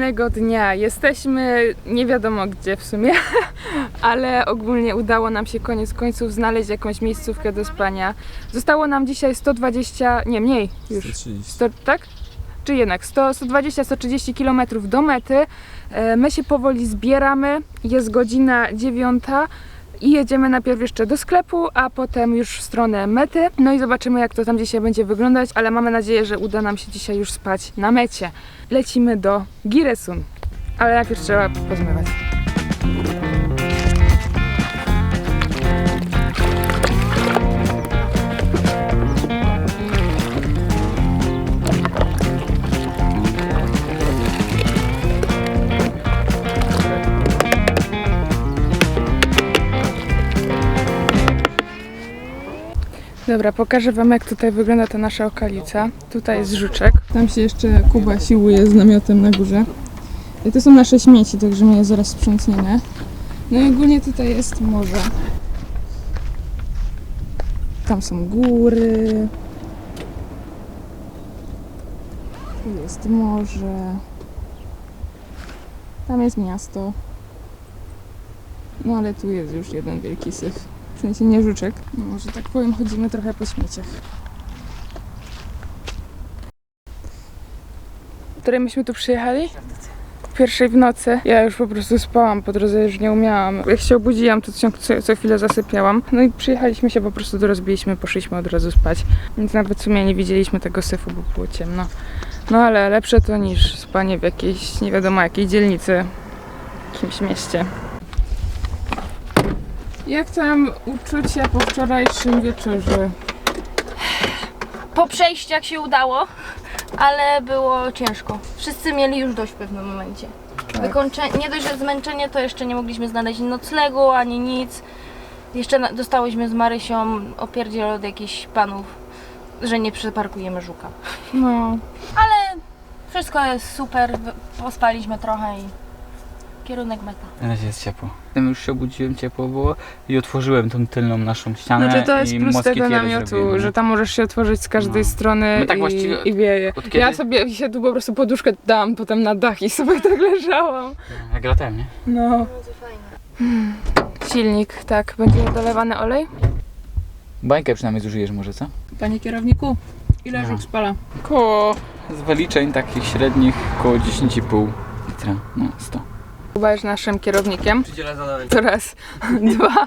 Kolejnego dnia. Jesteśmy nie wiadomo gdzie w sumie, ale ogólnie udało nam się koniec końców znaleźć jakąś miejscówkę do spania. Zostało nam dzisiaj 120, nie mniej już. 100, tak? Czy jednak 100, 120-130 km do mety. E, My się powoli zbieramy. Jest godzina 9 i jedziemy najpierw jeszcze do sklepu, a potem już w stronę mety. No i zobaczymy, jak to tam dzisiaj będzie wyglądać, ale mamy nadzieję, że uda nam się dzisiaj już spać na mecie. Lecimy do Giresun, ale najpierw trzeba pozmywać. Dobra, pokażę Wam, jak tutaj wygląda ta nasza okolica. Tutaj jest żuczek. Tam się jeszcze Kuba siłuje z namiotem na górze. I to są nasze śmieci, także my je zaraz sprzątniemy. No i ogólnie tutaj jest morze. Tam są góry. Tu jest morze. Tam jest miasto. No ale tu jest już jeden wielki syf. W sensie nie żuczek. Może tak powiem, chodzimy trochę po śmieciach. Której myśmy tu przyjechali? Pierwszej w nocy. Ja już po prostu spałam po drodze, już nie umiałam. Jak się obudziłam, to co, co chwilę zasypiałam. No i przyjechaliśmy się, po prostu dorozbiliśmy, poszliśmy od razu spać. Więc nawet w sumie nie widzieliśmy tego syfu, bo było ciemno. No ale lepsze to niż spanie w jakiejś, nie wiadomo jakiej dzielnicy, w jakimś mieście. Jak tam uczucia po wczorajszym wieczorze? Po przejściach się udało, ale było ciężko. Wszyscy mieli już dość w pewnym momencie. Wykończe... Nie dość, że zmęczenie, to jeszcze nie mogliśmy znaleźć noclegu ani nic. Jeszcze na... dostałyśmy z Marysią opierdziel od jakichś panów, że nie przeparkujemy żuka. No, Wszystko jest super, wy- pospaliśmy trochę i kierunek meta. Na razie jest ciepło. Potem już się obudziłem, ciepło było i otworzyłem tą tylną naszą ścianę Znaczy to jest i plus tego namiotu, zrobiłem, że tam możesz się otworzyć z każdej No. strony My tak i, właściwie i wieje. Ja sobie się tu po prostu poduszkę dałam potem na dach i sobie tak leżałam. Jak latem, nie? No. Bardzo fajne. Silnik, tak, będzie dolewany olej. Bańkę przynajmniej zużyjesz może, co? Panie kierowniku, ile No. spala? Koło z wyliczeń takich średnich koło 10,5 litra, no 100. Kuba jest naszym kierownikiem. To raz. Dwa.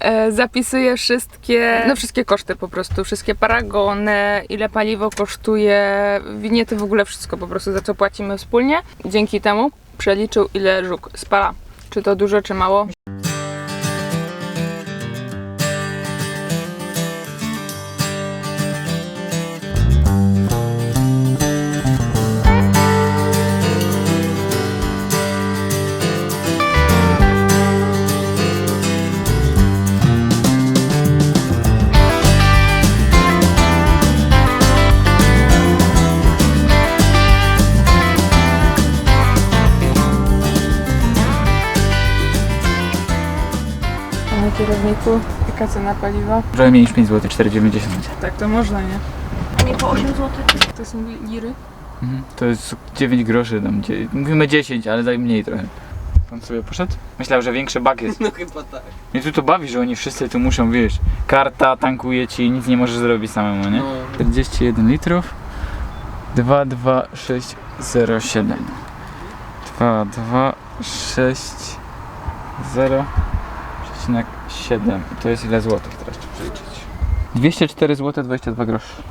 E, zapisuję wszystkie, no wszystkie koszty po prostu, wszystkie paragony, ile paliwo kosztuje, winiety w ogóle wszystko po prostu, za co płacimy wspólnie. Dzięki temu przeliczył ile żuk spala. Czy to dużo, czy mało? Jaka cena paliwa? Trochę mniej niż 5 zł, 4,90. Tak to można, nie? A nie po 8 zł? To są liry? Mhm. To jest 9 groszy tam. Mówimy 10, ale daj mniej trochę. Pan sobie poszedł? Myślał, że większy bak jest. No chyba tak. Mnie tu to bawi, że oni wszyscy tu muszą, wiesz, karta tankuje ci i nic nie możesz zrobić samemu, nie? No. 41 litrów 22607 226 0,5 7. To jest ile złotych teraz trzeba przeliczyć? 204 zł 22 groszy.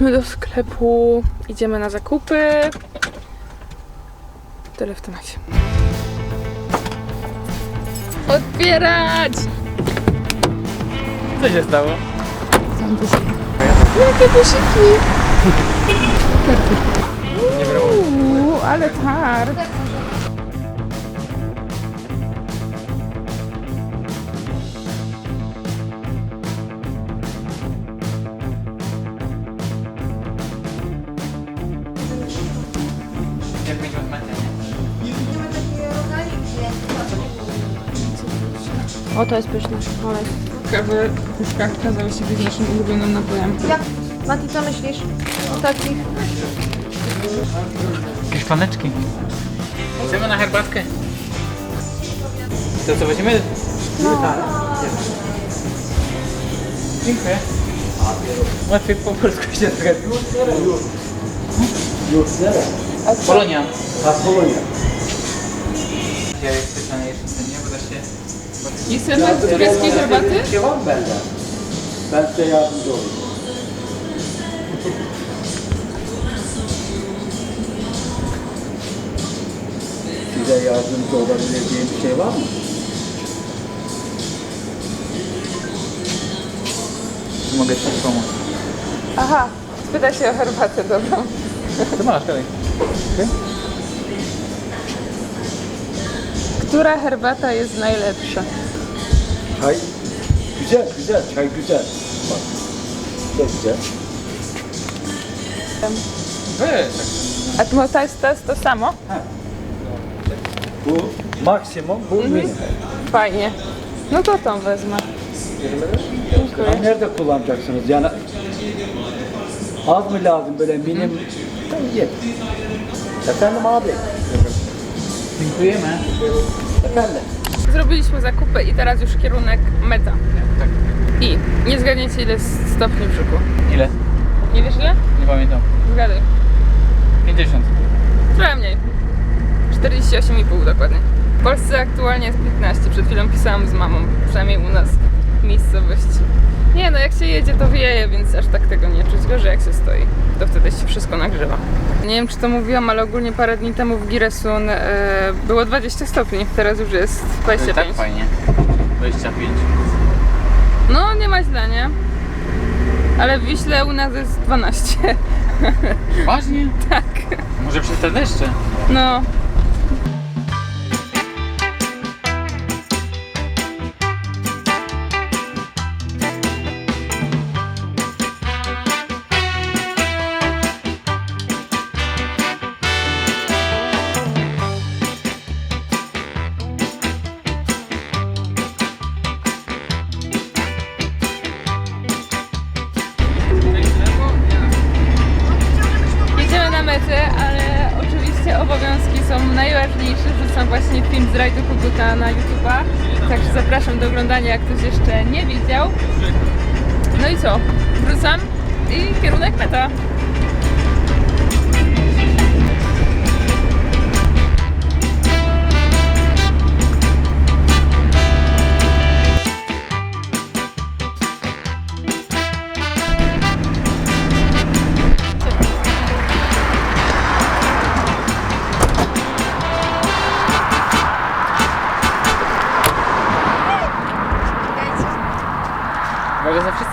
Dotarliśmy do sklepu, idziemy na zakupy. Tyle w temacie. Otwierać! Co się stało? Są busiki. Jakie busiki! Uuu, ale targ! O, to jest pyszne. Olej. Kawy w puszkach okazały się być naszym ulubionym napojem. Jak? Mati, co myślisz o takich? Jakieś paneczki. Chcemy na herbatkę. To co weźmiemy? No. Dziękuję. Łatwiej po polsku się zgadza. Polonia. A Polonia. Ja jest pytanie jeszcze Jest efekt tureckiej herbaty? Cevap benden. Ben size yardımcı olayım. Size yardımcı olabileceğim bir şey var mı? Mogę ci pomóc. Aha, spyta się o herbatę dobrą. To masz, dalej. Która herbata jest najlepsza? Çay güzel güzel çay güzel. Bak. Çok güzel. Weź. A to to samo? Bu maksimum bu minimum. Fajnie. No to tą wezmę. Dziękuję. Nerede kullanacaksınız? Yani az mı lazım böyle minim? Ye. Efendim abi. Dziękujemy. Efendim. Zrobiliśmy zakupy i teraz już kierunek meta. Tak. I nie zgadniecie ile jest stopni w brzuchu. Ile? Nie wiesz ile? Nie pamiętam. Zgaduj. 50. Trochę mniej. 48,5 dokładnie. W Polsce aktualnie jest 15. Przed chwilą pisałam z mamą, przynajmniej u nas w miejscowości. Nie no, jak się jedzie to wieje, więc aż tak tego nie czuć. Gorzej jak się stoi, to wtedy się wszystko nagrzewa. Nie wiem czy to mówiłam, ale ogólnie parę dni temu w Giresun e, było 20 stopni, teraz już jest 25. Tak fajnie. 25. No nie ma źle, nie? Ale w Wiśle u nas jest 12. Ważnie? Tak. Może przez te deszcze? No, oglądania, jak ktoś jeszcze nie widział. No i co? Wrzucam i kierunek meta.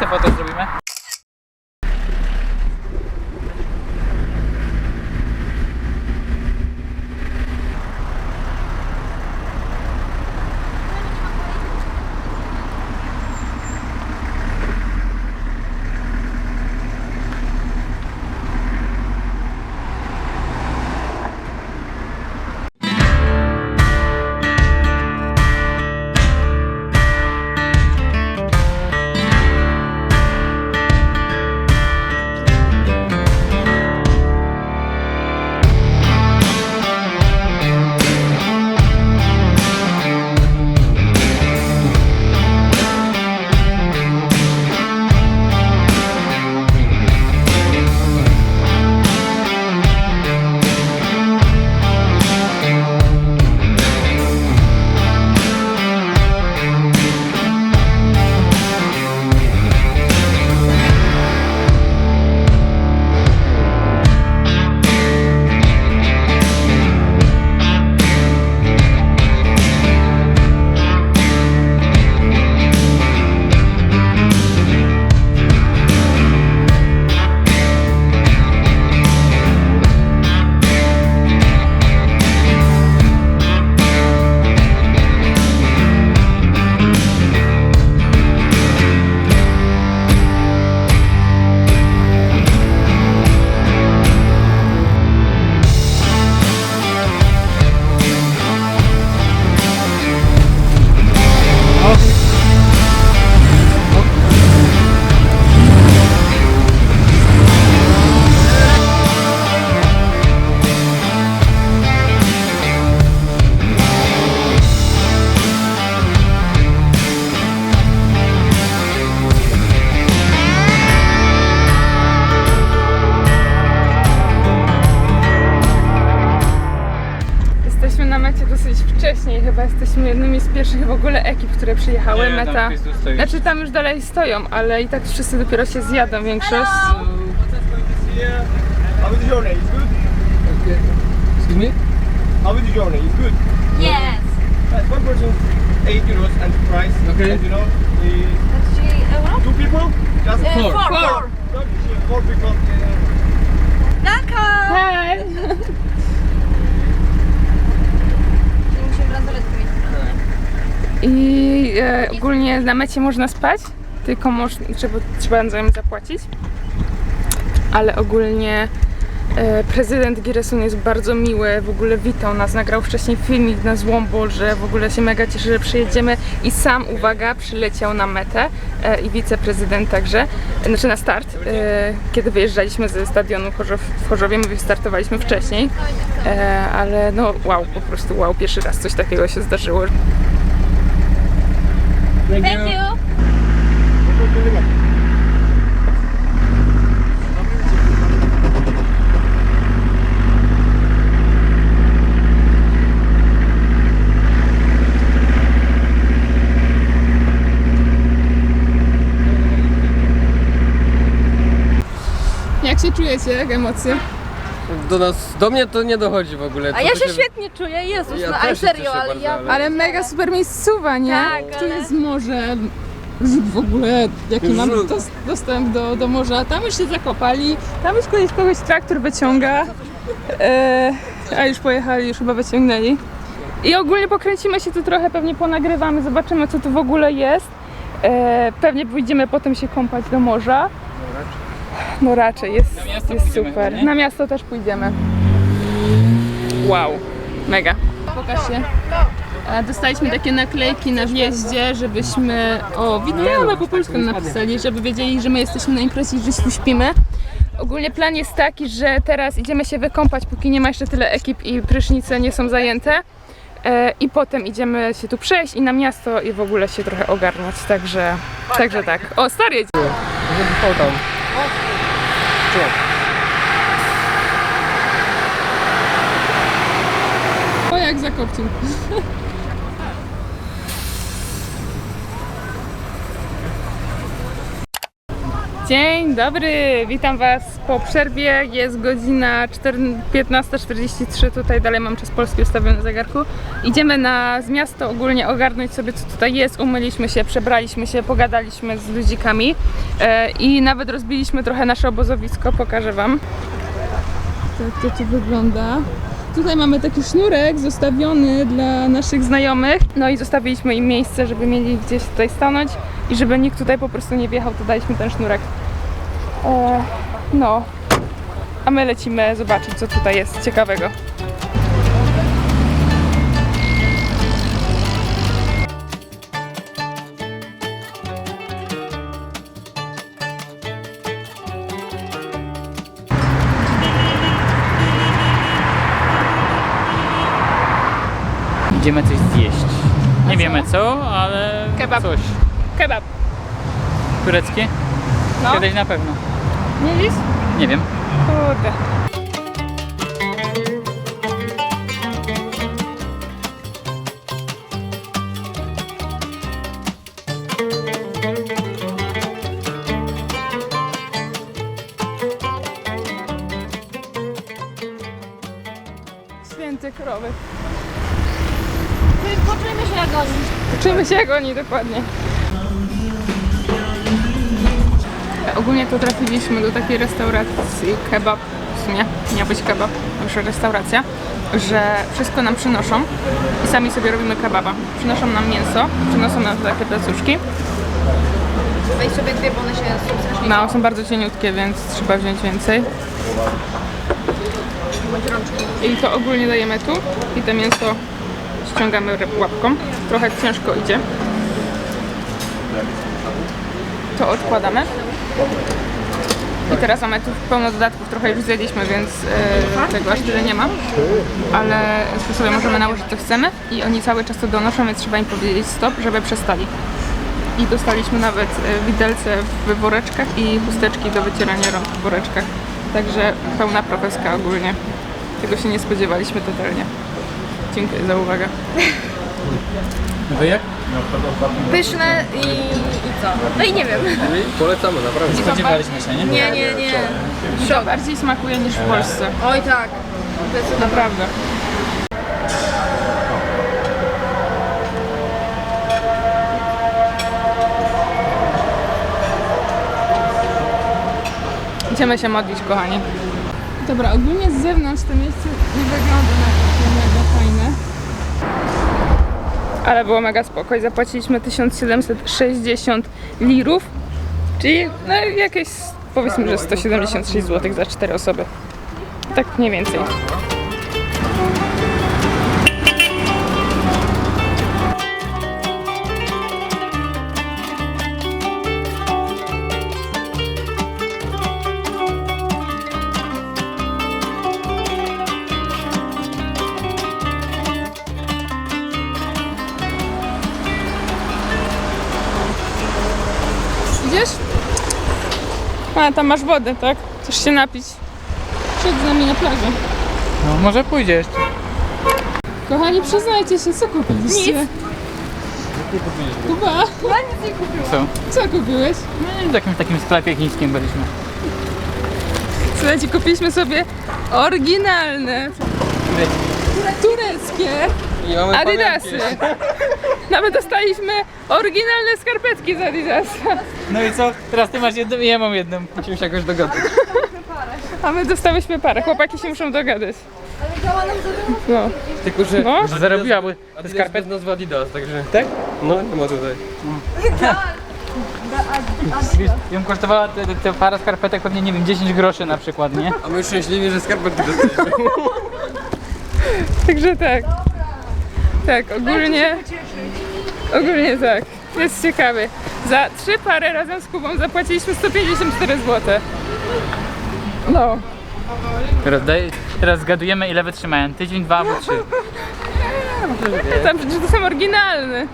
Foto zrobimy? Dosyć wcześniej, chyba jesteśmy jednymi z pierwszych w ogóle ekip, które przyjechały. Nie, tam Meta. Stoi. Znaczy tam już dalej stoją, ale i tak wszyscy dopiero się zjadą większość. How is your name? It's good? Excuse me? How is your name? It's good. Yes! Right, one person, 8 euros and the price. Okay. And you know, the 30 euro? two people, just E, Four. Four, four. Four people. Uh, Danka! Hej! Czyli musimy bransoletkę mieć. I e, ogólnie na mecie można spać, tylko moż, trzeba, trzeba nawzajem zapłacić. Ale ogólnie e, prezydent Giresun jest bardzo miły, w ogóle witał nas, nagrał wcześniej filmik na Złombol, że w ogóle się mega cieszy, że przyjedziemy i sam, uwaga, przyleciał na metę e, i wiceprezydent także, znaczy na start, e, kiedy wyjeżdżaliśmy ze stadionu w Chorzowie, my wystartowaliśmy wcześniej, e, ale no wow, po prostu wow, pierwszy raz coś takiego się zdarzyło. Thank, Thank you! Jak się czujecie? Jak emocje? Do nas, do mnie to nie dochodzi w ogóle. A Co ja tu się świetnie czuję, Jezus, Ja no też ale się serio, cieszę ale bardzo, ja... ale- Ale mega super miejscowa, nie? Tak, Tu ale- jest morze, w ogóle, jaki mam dos- dostęp do, do morza. Tam już się zakopali, tam już kiedyś kogoś traktor wyciąga. E, a już pojechali, już chyba wyciągnęli. I ogólnie pokręcimy się tu trochę, pewnie ponagrywamy, zobaczymy co tu w ogóle jest. E, pewnie pójdziemy potem się kąpać do morza. No raczej, jest, Na miasto jest pójdziemy super. chyba, nie? Na miasto też pójdziemy. Wow, mega. Pokaż się. E, Dostaliśmy takie naklejki na wjeździe, żebyśmy. O, witamy po polsku napisali, żeby wiedzieli, że my jesteśmy na imprezie i że tu śpimy. Ogólnie plan jest taki, że teraz idziemy się wykąpać, póki nie ma jeszcze tyle ekip i prysznice nie są zajęte. E, I potem idziemy się tu przejść i na miasto i w ogóle się trochę ogarnąć, także, także tak. O, stary jedzie. Tam. O, jak zakopcił. Dzień dobry, witam Was po przerwie. Jest godzina 4 15.43, tutaj dalej mam czas polski ustawiony na zegarku. Idziemy na z miasto ogólnie ogarnąć sobie co tutaj jest, umyliśmy się, przebraliśmy się, pogadaliśmy z ludzikami e, i nawet rozbiliśmy trochę nasze obozowisko, pokażę Wam. Tak to tu wygląda. Tutaj mamy taki sznurek zostawiony dla naszych znajomych. No i zostawiliśmy im miejsce, żeby mieli gdzieś tutaj stanąć i żeby nikt tutaj po prostu nie wjechał, to daliśmy ten sznurek. E, no, a my lecimy zobaczyć, co tutaj jest ciekawego. Idziemy coś zjeść. Nie wiemy co, ale Kebab. coś. Kebab. Tureckie? No, Kiedyś na pewno. nie widzisz? Nie wiem. Kurde. Święty krowy. Poczujmy się jak oni. Uczymy się jak oni dokładnie. Ogólnie to trafiliśmy do takiej restauracji kebab, w sumie miał być kebab, już restauracja, że wszystko nam przynoszą i sami sobie robimy kebaba. Przynoszą nam mięso, przynoszą nam takie placuszki. Weź sobie dwie, bo one się są strasznie No, są bardzo cieniutkie, więc trzeba wziąć więcej. I to ogólnie dajemy tu i to mięso ściągamy łapką. Trochę ciężko idzie. To odkładamy. I teraz mamy tu pełno dodatków, trochę już zjedliśmy, więc e, tego aż tyle nie ma. Ale sobie możemy nałożyć co chcemy i oni cały czas to donoszą, więc trzeba im powiedzieć stop, żeby przestali. I dostaliśmy nawet e, widelce w woreczkach i chusteczki do wycierania rąk w woreczkach. Także pełna profeska ogólnie. Tego się nie spodziewaliśmy totalnie. Dziękuję za uwagę. Wy jak? Pyszne i, i co? No i nie wiem. Polecamy, naprawdę. Spodziewaliśmy się, nie? Nie, nie, nie. To bardziej smakuje niż w Polsce. Oj tak. Naprawdę. Idziemy się modlić, kochani. Dobra, ogólnie z zewnątrz to miejsce nie wygląda na takie mega fajne. Ale było mega spokoj. Zapłaciliśmy 1760 lirów, czyli no jakieś powiedzmy, że 176 zł za 4 osoby. Tak mniej więcej. A, tam masz wodę, tak? Chcesz się napić? Przed z nami na plażę. No, może pójdziesz. Kochani, przyznajcie się, co kupiliście? Nic. Kuba, Co? co kupiłeś? No, w jakimś takim sklepie chińskim byliśmy. Słuchajcie, kupiliśmy sobie oryginalne, tureckie I mamy Adidasy. Nawet dostaliśmy oryginalne skarpetki z Adidasa. No i co? Teraz ty masz jedną i ja mam jedną. Musimy się jakoś dogadać. A my dostałyśmy parę. Chłopaki się muszą dogadać. No. Tylko, że... No. Że zarobiła, bo te Adidas skarpetki... bez nazwy Adidas, także... Tak? No, nie ma tutaj. Wiesz, ją kosztowała te, te, te para skarpetek pewnie, nie wiem, 10 groszy na przykład, nie? A my szczęśliwi, że skarpetki dostaliśmy. Także tak. Tak, ogólnie. Ogólnie tak. Jest ciekawy. Za trzy pary razem z Kubą zapłaciliśmy 154 zł. No. Teraz, daj, teraz zgadujemy ile wytrzymają. Tydzień, dwa albo trzy. Tam przecież to są oryginalne.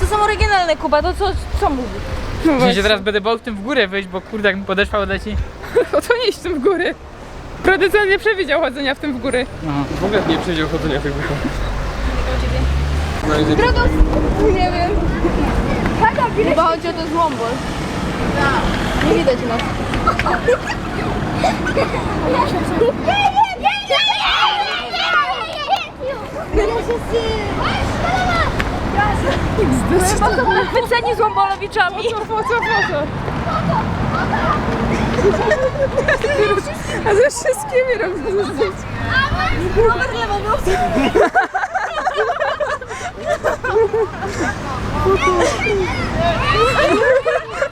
To są oryginalne Kuba, to co, co mówisz? No właśnie. teraz będę bał w tym w górę wyjść, bo kurde jak mi podeszła odleci. O to nie iść tym w góry. Producent nie przewidział chodzenia w tym w góry. Aha. W ogóle nie przyjdzie chodzenia tych buchów. No i Drodos! Nie wiem. Chyba chodzi o to złombol. Nie widać nas. Wyceni złombolowiczami. Foto, foto, foto. A ze wszystkimi robić. Robert Lewandowski. ハハハハ!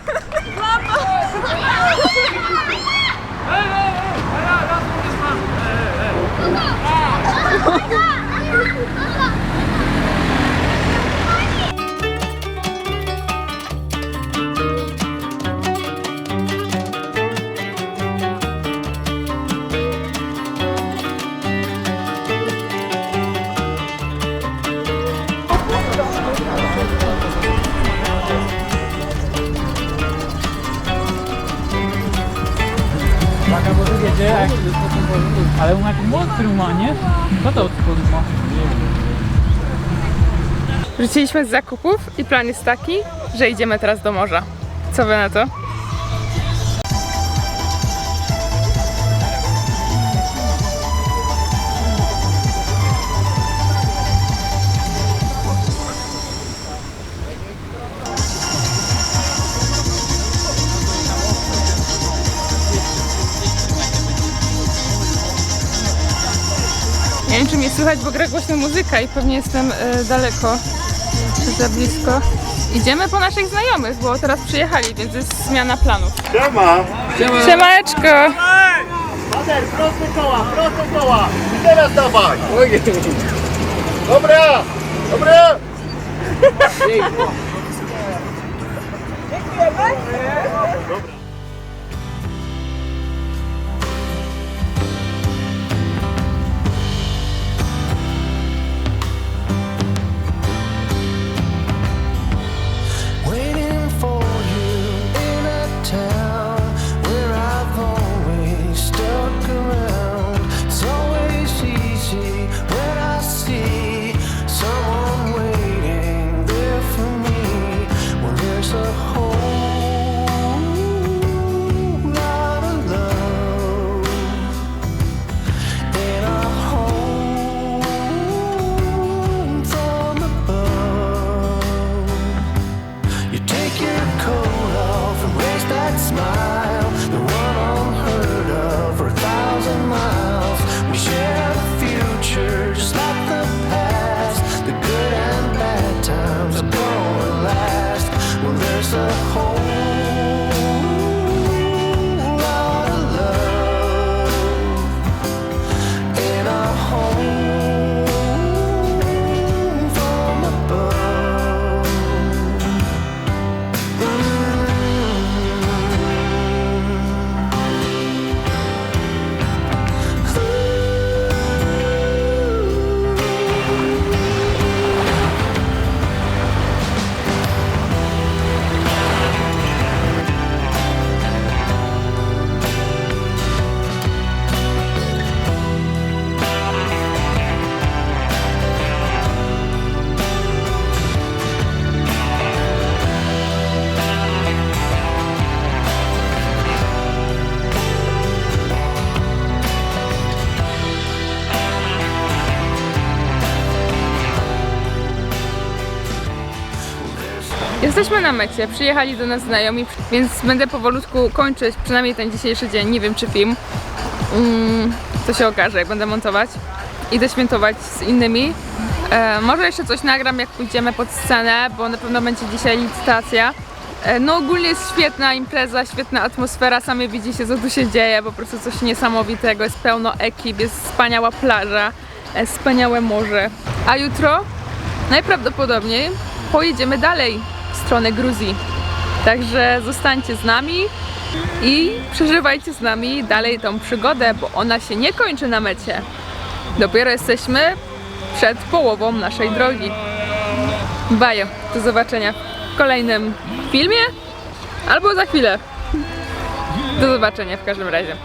Wróciliśmy z zakupów i plan jest taki, że idziemy teraz do morza. Co wy na to? Nie wiem, czy mnie słychać, bo gra głośno muzyka i pewnie jestem e, daleko, za blisko. Idziemy po naszych znajomych, bo teraz przyjechali, więc jest zmiana planów. Siema! Siemałeczko! Pater, proste koła, proste koła! I teraz dawaj! Dobra! Dobra! Waiting Jesteśmy na mecie, przyjechali do nas znajomi, więc będę powolutku kończyć przynajmniej ten dzisiejszy dzień, nie wiem czy film. Mm, to się okaże, jak będę montować. Idę świętować z innymi. E, może jeszcze coś nagram, jak pójdziemy pod scenę, bo na pewno będzie dzisiaj licytacja. E, no ogólnie jest świetna impreza, świetna atmosfera, sami widzicie co tu się dzieje, po prostu coś niesamowitego, jest pełno ekip, jest wspaniała plaża, e, wspaniałe morze. A jutro najprawdopodobniej pojedziemy dalej stronę Gruzji. Także zostańcie z nami i przeżywajcie z nami dalej tą przygodę, bo ona się nie kończy na mecie. Dopiero jesteśmy przed połową naszej drogi. Bajo, do zobaczenia w kolejnym filmie albo za chwilę. Do zobaczenia w każdym razie.